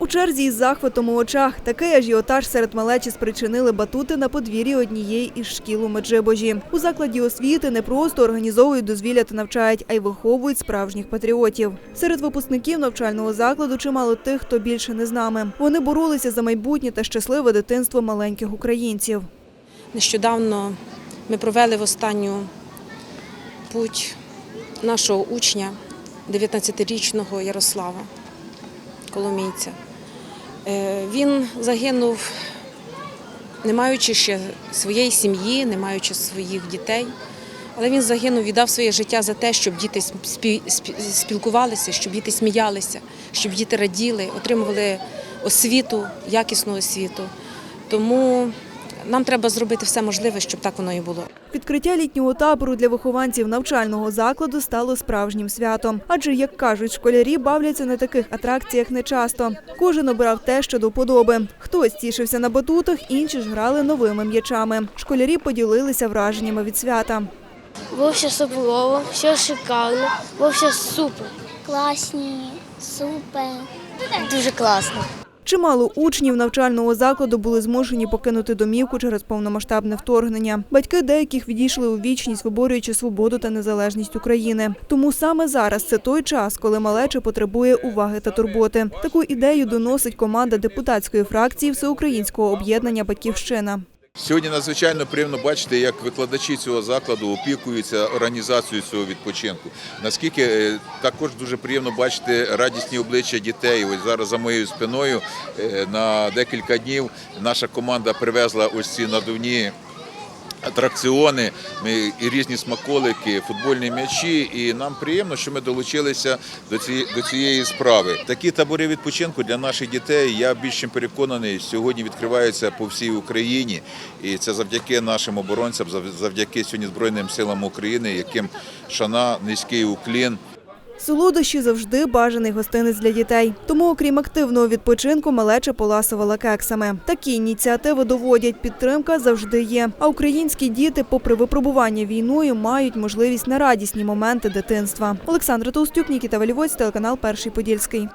У черзі із захватом у очах такий ажіотаж серед малечі спричинили батути на подвір'ї однієї із шкіл у Меджибожі. У закладі освіти не просто організовують дозвілля та навчають, а й виховують справжніх патріотів. Серед випускників навчального закладу чимало тих, хто більше не з нами. Вони боролися за майбутнє та щасливе дитинство маленьких українців. Нещодавно ми провели в останню путь нашого учня, 19-річного Ярослава Коломійця. Е, Він загинув, не маючи ще своєї сім'ї, не маючи своїх дітей. Але він загинув, віддав своє життя за те, щоб діти спі- спі- спілкувалися, щоб діти сміялися, щоб діти раділи, отримували освіту, якісну освіту. Тому нам треба зробити все можливе, щоб так воно і було. Відкриття літнього табору для вихованців навчального закладу стало справжнім святом. Адже, як кажуть, школярі бавляться на таких атракціях нечасто. Кожен обирав те, що до вподоби. Хтось тішився на батутах, інші ж грали новими м'ячами. Школярі поділилися враженнями від свята. Вовсе суперово, все шикарно, вовсе супер. Класні, супер. Дуже класно. Чимало учнів навчального закладу були змушені покинути домівку через повномасштабне вторгнення. Батьки деяких відійшли у вічність, виборюючи свободу та незалежність України. Тому саме зараз це той час, коли малеча потребує уваги та турботи. Таку ідею доносить команда депутатської фракції Всеукраїнського об'єднання Батьківщина. Сьогодні надзвичайно приємно бачити, як викладачі цього закладу опікуються організацією цього відпочинку. Наскільки е, також дуже приємно бачити радісні обличчя дітей. Ось зараз за моєю спиною е, на декілька днів наша команда привезла ось ці надувні. Атракціони, і різні смаколики, футбольні м'ячі, і нам приємно, що ми долучилися до цієї до цієї справи. Такі табори відпочинку для наших дітей. Я більш чим переконаний, сьогодні відкриваються по всій Україні, і це завдяки нашим оборонцям, завдяки сьогодні збройним силам України, яким шана низький уклін. Солодощі завжди бажаний гостинець для дітей. Тому, окрім активного відпочинку, малеча поласувала кексами. Такі ініціативи доводять, підтримка завжди є. А українські діти, попри випробування війною, мають можливість на радісні моменти дитинства. Олександра Толстюк, Нікіта Валівоць, телеканал Перший Подільський.